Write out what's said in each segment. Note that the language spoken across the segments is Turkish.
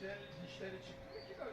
İşte dişleri çıktı mı ki daha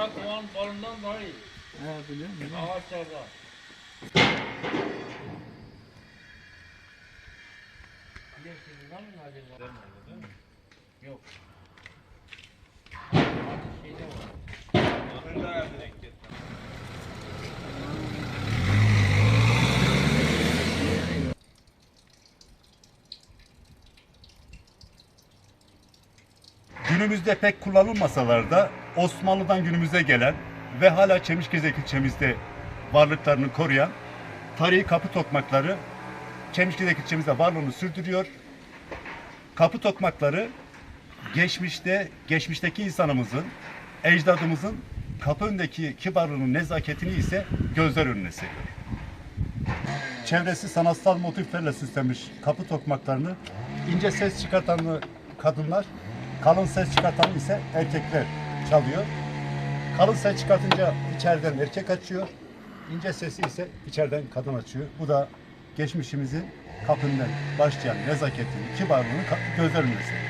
kara kovan balından daha iyi. He biliyorum. Ağaçlarda. Geçti lan mı acaba? Yok. Şeyde var. Günümüzde pek kullanılmasalar da Osmanlı'dan günümüze gelen ve hala Çemişgezek ilçemizde varlıklarını koruyan tarihi kapı tokmakları Çemişgezek ilçemizde varlığını sürdürüyor. Kapı tokmakları geçmişte, geçmişteki insanımızın, ecdadımızın kapı önündeki kibarlığının nezaketini ise gözler önüne. Çevresi sanatsal motiflerle süslenmiş kapı tokmaklarını ince ses çıkartan kadınlar, kalın ses çıkartan ise erkekler çalıyor. Kalın ses çıkartınca içeriden erkek açıyor, ince sesi ise içeriden kadın açıyor. Bu da geçmişimizin kapından başlayan nezaketini, kibarlığını gözler.